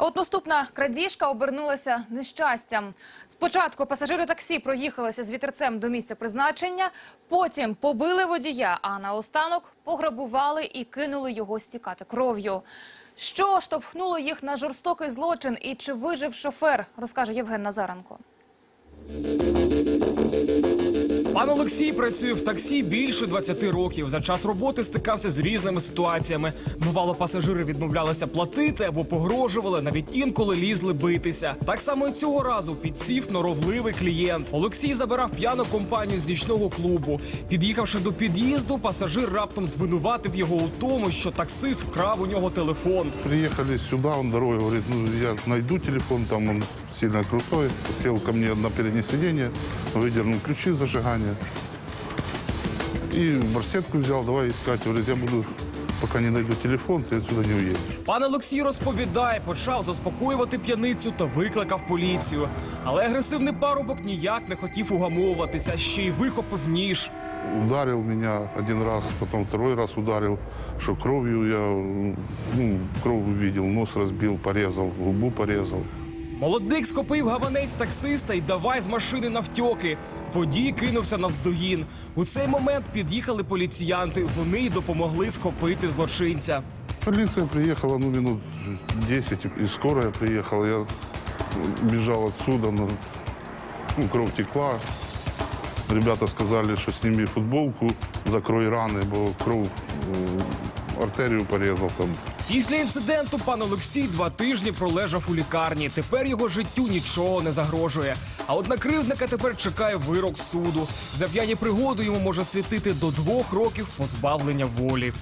От наступна крадіжка обернулася нещастям. Спочатку пасажири таксі проїхалися з вітерцем до місця призначення, потім побили водія, а наостанок пограбували і кинули його стікати кров'ю. Що штовхнуло їх на жорстокий злочин і чи вижив шофер, розкаже Євген Назаренко. Пан Олексій працює в таксі більше 20 років. За час роботи стикався з різними ситуаціями. Бувало, пасажири відмовлялися платити або погрожували, навіть інколи лізли битися. Так само і цього разу підсів норовливий клієнт. Олексій забирав п'яну компанію з нічного клубу. Під'їхавши до під'їзду, пасажир раптом звинуватив його у тому, що таксист вкрав у нього телефон. Приехали сюда, он дорогой говорит, ну я найду телефон, там он сильно крутой. Сел ко мне на переднее сиденье, выдернул ключи зажигания. И барсетку взял, давай искать. Говорит, я буду, пока не найду телефон, ты отсюда не уедешь. Пан Олексій розповідає, почав заспокоювати п'яницю та викликав поліцію. Але агресивний парубок ніяк не хотів угамовуватися, ще й вихопив ніж. Ударил меня один раз, потом второй раз ударил, что кровью я, ну, кровь увидел, нос разбил, порезал, губу порезал. Молодик схопив гаванець таксиста і давай з машини навтьоки. Водій кинувся навздогін. У цей момент під'їхали поліціянти. Вони допомогли схопити злочинця. Полиция приехала, ну, минут 10, и скорая приехала. Я бежал отсюда, ну, ну, кровь текла. Ребята сказали, что сними футболку, закрой раны, бо кров э, артерію порізав там. Після інциденту пан Олексій два тижні пролежав у лікарні. Тепер його життю нічого не загрожує. А одна кривдника тепер чекає вирок суду. За п'яні пригоду йому може світити до двох років позбавлення волі.